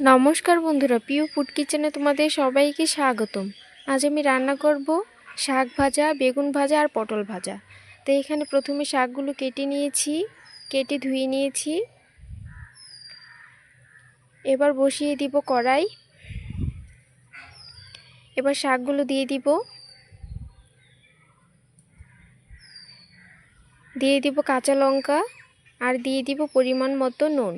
নমস্কার বন্ধুরা, পিউ ফুড কিচেনে তোমাদের সবাইকে স্বাগতম। আজ আমি রান্না করব শাক ভাজা, বেগুন ভাজা আর পটল ভাজা। তো এখানে প্রথমে শাকগুলো কেটে নিয়েছি, কেটে ধুয়ে নিয়েছি। এবার বসিয়ে দিব কড়াই। এবার শাকগুলো দিয়ে দিব। দিয়ে দিব কাঁচা লঙ্কা আর দিয়ে দিব পরিমাণ মতো নুন।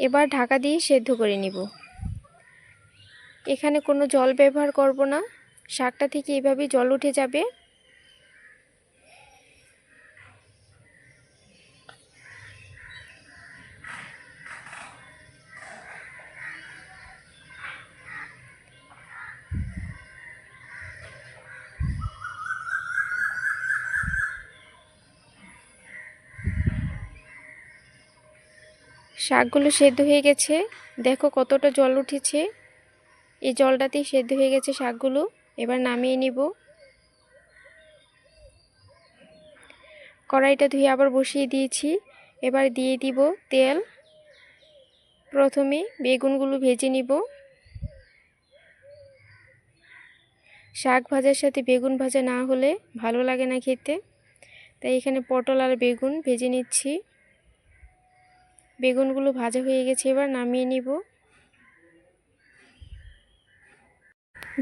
এবার ঢাকা দিয়ে সেদ্ধ করে নিব। এখানে কোনো জল ব্যবহার করব না। শাকটা থেকে এভাবে জল উঠে যাবে। শাকগুলো সেদ্ধ হয়ে গেছে। দেখো কতটা জল উঠেছে। এই জলটাতেই সেদ্ধ হয়ে গেছে শাকগুলো। এবার নামিয়ে নিব। কড়াইটা ধুয়ে আবার বসিয়ে দিয়েছি। এবার দিয়ে দিব তেল। প্রথমে বেগুনগুলো ভেজে নিব। শাক ভাজার সাথে বেগুন ভাজা না হলে ভালো লাগে না খেতে। তাই এখানে পটল আর বেগুন ভেজে নিচ্ছি। বেগুনগুলো ভাজা হয়ে গেছে, এবার নামিয়ে নিব।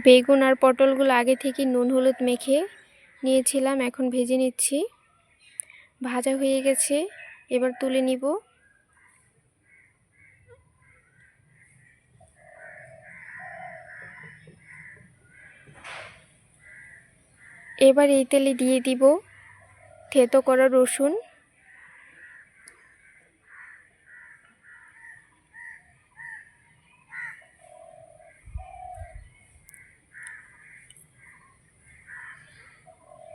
বেগুন আর পটলগুলো আগে থেকে নুন, হলুদ মেখে নিয়েছিলাম, এখন ভেজে নিচ্ছি। ভাজা হয়ে গেছে, এবার তুলে নিব। এবার এই তেলে দিয়ে দিব থেতো করা রসুন।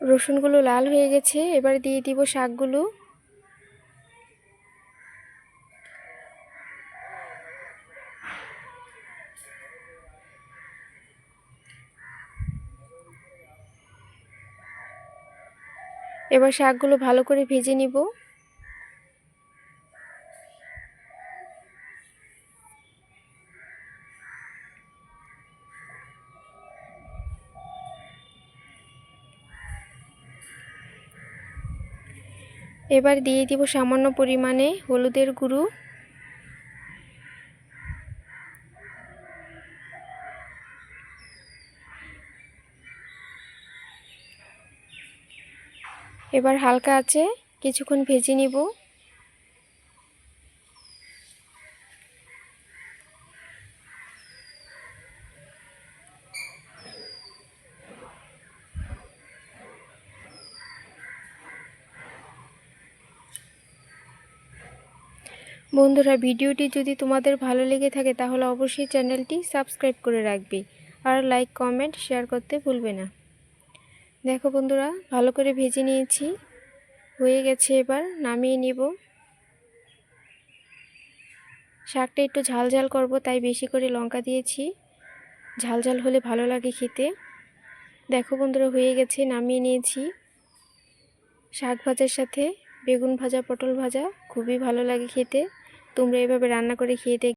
রসুনগুলো লাল হয়ে গেছে এবার দিয়ে দিব শাকগুলো। এবার শাকগুলো ভালো করে ভেজে নিব। এবার দিয়ে দিব সামান্য পরিমাণে হলুদের গুঁড়ো। এবার হালকা আছে কিছুক্ষণ ভেজে নিব। বন্ধুরা, ভিডিওটি যদি তোমাদের ভালো লেগে থাকে, তাহলে অবশ্যই চ্যানেলটি সাবস্ক্রাইব করে রাখবে। আর লাইক কমেন্ট শেয়ার করতে ভুলবে না। দেখো বন্ধুরা, ভালো করে ভেজে নিয়েছি। হয়ে গেছে এবার, নামিয়ে নিব। শাকটা একটু ঝাল ঝাল করব, তাই বেশি করে লঙ্কা দিয়েছি। ঝাল ঝাল হলে ভালো লাগে খেতে। দেখো বন্ধুরা, হয়ে গেছে, নামিয়ে নিয়েছি। শাক ভাজার সাথে বেগুন ভাজা, পটল ভাজা, খুবই ভালো লাগে খেতে। তোমরা এভাবে রান্না করে খেয়ে দেখ